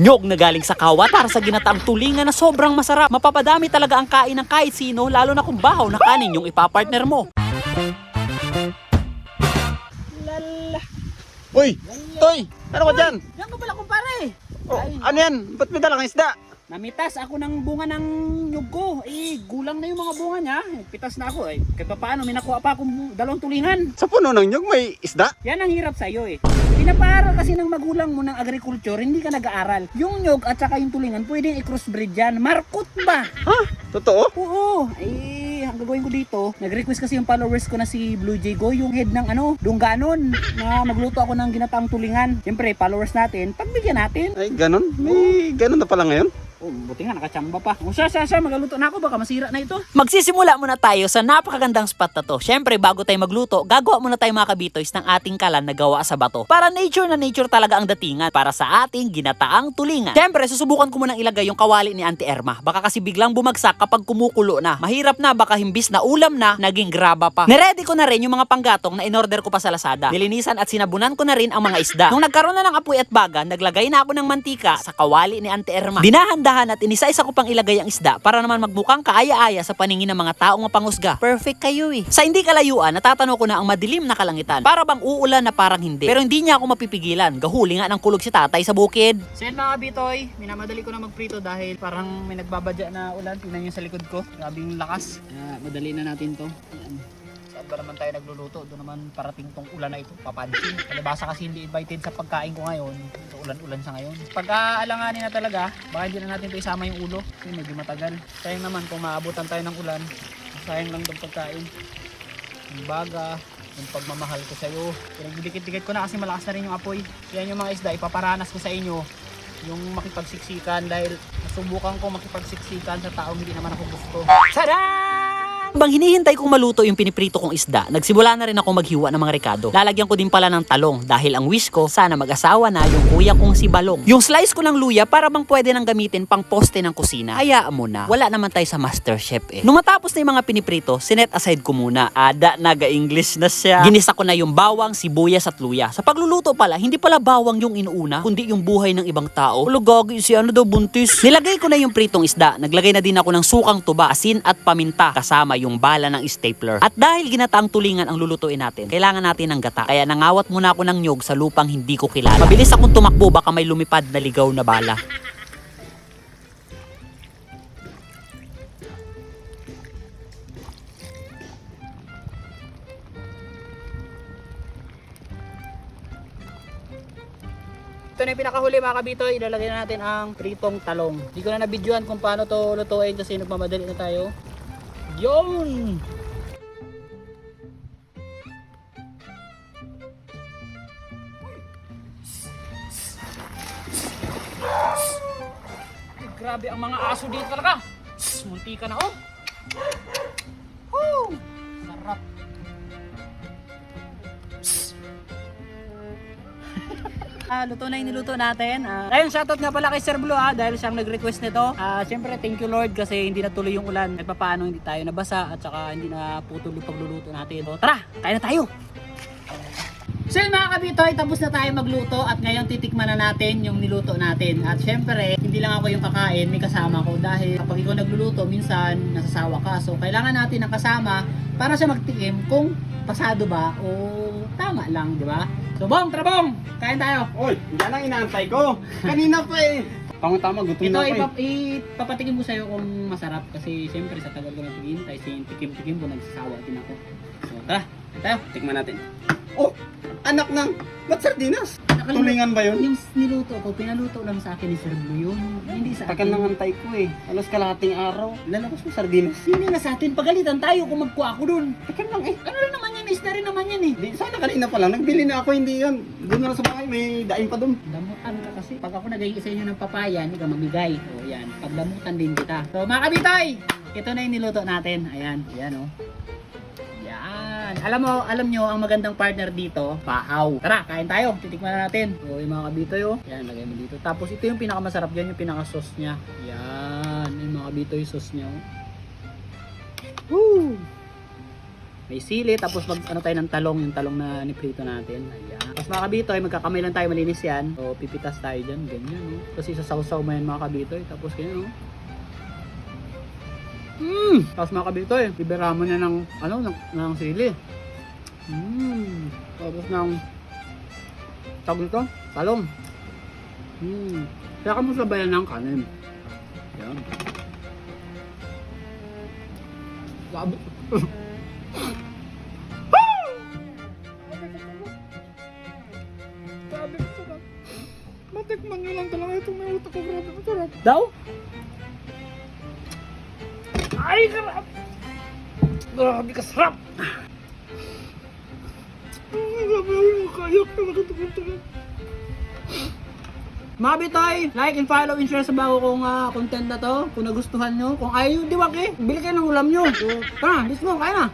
Nyog na galing sa kawa para sa ginataang tulingan na sobrang masarap. Mapapadami talaga ang kain ng kahit sino, lalo na kung bahaw na kanin yung ipapartner mo. Uy! Toy! Ano ka dyan? Yan ka pala kumpare. Oh, ano yan? Ba't may dalang isda? Namitas ako ng bunga ng nyug ko. Eh, gulang na yung mga bunga niya. Pitas na ako eh. Kahit pa paano, may nakuha pa akong dalawang tulingan. Sa puno ng nyug may isda? Yan ang hirap sa'yo eh. Pinapaaral kasi ng magulang mo ng agriculture, hindi ka nag-aaral. Yung nyog at saka yung tulingan, pwedeng i-crossbreed yan. Markot ba? Ha? Totoo? Oo. Eh, ang gagawin ko dito, nag-request kasi yung followers ko na si Blue Jay Go, yung head ng ano, dungganon, na magluto ako ng ginataang tulingan. Siyempre, followers natin, pagbigyan natin. Ay, ganon? May ganon na pala ngayon? Oh, buti nga nakachamba pa. O siya, siya, siya, magaluto na ako, baka masira na ito. Magsisimula muna tayo sa napakagandang spot na to. Siyempre, bago tayo magluto, gagawa muna tayo mga kabitoys ng ating kalan na gawa sa bato. Para nature na nature talaga ang datingan para sa ating ginataang tulingan. Siyempre, susubukan ko munang ilagay yung kawali ni Auntie Erma. Baka kasi biglang bumagsak kapag kumukulo na. Mahirap na, baka himbis na ulam na, naging graba pa. Niready ko na rin yung mga panggatong na inorder ko pa sa Lazada. Nilinisan at sinabunan ko na rin ang mga isda. Nung nagkaroon na ng apoy at baga, naglagay na ako ng mantika sa kawali ni Auntie Erma. Dinahan-dahan at inisa-isa ko pang ilagay ang isda para naman magmukhang kaaya-aya sa paningin ng mga taong mapangusga. Perfect kayo eh. Sa hindi kalayuan, natatanaw ko na ang madilim na kalangitan. Para bang uulan na parang hindi. Pero hindi niya ako mapipigilan. Gahuli nga ng kulog si tatay sa bukid. So yun mga bitoy, minamadali ko na magprito dahil parang may nagbabadya na ulan. Tingnan niyo sa likod ko. Grabing lakas. Kaya madali na natin to. Ayan. Ba naman tayo nagluluto? Doon naman parating tong ulan na ito, papansin. Kalibasa kasi hindi invited sa pagkain ko ngayon. So ulan-ulan sa ngayon. Pag aalanganin na talaga, baka hindi na natin ito isama yung ulo. Kasi medyo matagal. Sayang naman kung maabutan tayo ng ulan. Sayang lang itong pagkain. Yung baga, yung pagmamahal ko sa'yo. Pinagdidikit-dikit ko na kasi malakas na rin yung apoy. Yan yung mga isda, ipaparanas ko sa inyo yung makipagsiksikan dahil nasubukan ko makipagsiksikan sa taong hindi naman ako gusto. Tada! Bang hinihintay kong maluto yung piniprito kong isda, nagsimula na rin ako maghiwa ng mga rekado. Lalagyan ko din pala ng talong dahil ang wish ko, sana mag-asawa na yung kuya kong si Balong. Yung slice ko ng luya para bang pwede nang gamitin pang poste ng kusina. Hayaan mo na, wala naman tayo sa master chef eh. Nung matapos na yung mga piniprito, sinet aside ko muna. Ada, naga-English na siya. Ginisa ko na yung bawang, sibuyas at luya. Sa pagluluto pala, hindi pala bawang yung inuuna, kundi yung buhay ng ibang tao. Ulo gagi, si ano daw buntis. Nilagay ko na yung pritong isda. Naglagay na din ako ng sukang tuba, asin at paminta kasama yung bala ng stapler. At dahil ginataang tulingan ang lulutuin natin, kailangan natin ng gata. Kaya nangawat muna ako ng nyog sa lupang hindi ko kilala. Mabilis akong tumakbo baka may lumipad na ligaw na bala. Ito na yung pinakahuli mga kabitoy, ilalagay na natin ang pritong talong. Hindi ko na nabidyohan kung paano to lutuin kasi nagmamadali na tayo. Yun! Grabe ang mga aso dito talaga. Munti ka na oh. Woo! Sarap. Ah, luto na yung niluto natin. Ah, ayun, shoutout nga pala kay Sir Blue ah, dahil siyang nag-request nito. Ah, Siyempre, thank you Lord kasi hindi natuloy yung ulan. At paano hindi tayo nabasa at saka hindi na putol yung pagluluto natin. So, tara, kain na tayo! So yun mga kabitoy, tapos na tayo magluto at ngayon titikman na natin yung niluto natin. At syempre, hindi lang ako yung kakain, may kasama ko dahil kapag ikaw nagluluto, minsan nasasawa ka. So kailangan natin ng kasama para siya magtikim kung pasado ba o tama lang, di ba? So bong, tara bong! Kain tayo! Oy, yan ang inaantay ko. Kanina pa eh. Tama-tama, gutom Ito, na ako eh. ipap ipapatikim ko sa'yo kung masarap kasi siyempre sa tagal ko na paghihintay, si tikim-tikim ko, nagsasawa din ako. So tara, tayo! Tikman natin. Oh, anak ng, ba't sardinas? Tulingan ba yun? Yung niluto ko, pinaluto lang sa akin ni Sir Blue yun. Hindi sa Tagal akin. nang antay ko eh. Alos kalahating araw. Lalabas mo sardinas. Hindi nga sa atin, pagalitan tayo kung magkuha ako dun. Tagal lang eh. Ano lang naman yan, isda rin naman yan eh. Di, sana kanina pa lang. Nagbili na ako, hindi yan. Doon na lang sa bahay, may daing pa doon. Damutan ka kasi. Pag ako nagay sa inyo ng papaya, hindi ka mamigay. O yan, pagdamutan din kita. So mga kabitoy, ito na yung niluto natin. Ayan, ayan o. Yan. Alam mo, alam nyo, ang magandang partner dito, paaw. Tara, kain tayo. Titikman na natin. O yung mga kabitoy o. Yan, lagay mo dito. Tapos ito yung pinakamasarap dyan, yung pinaka-sauce niya. Yan, yung mga kabitoy sauce niya. oh. Woo! May sili, tapos mag ano tayo ng talong, yung talong na niprito natin. Ayan. Tapos Mga kabitoy, magkakamay lang tayo malinis yan. So, pipitas tayo dyan, ganyan, no? Kasi sa sausaw mo yan mga kabitoy. Tapos ganyan, no? Mmm! Tapos mga kabitoy, ibera mo niya ng, ano, ng, ng sili. Mmm! Tapos ng, tawag nito, talong. Mmm! Kaya ka mo sabayan ng kanin. Yan. Sabi. Matikman nyo lang talaga itong may utak ko. Grabe sarap. Daw? Ay, sarap! Grabe ka sarap! Grabe ako kayak talaga ito. Mga bitoy, like and follow and share sa bago kong ah, content na to. Kung nagustuhan nyo. Kung ayaw nyo, diwak eh. Bili kayo ng ulam nyo. So, tara, let's go. Kaya na.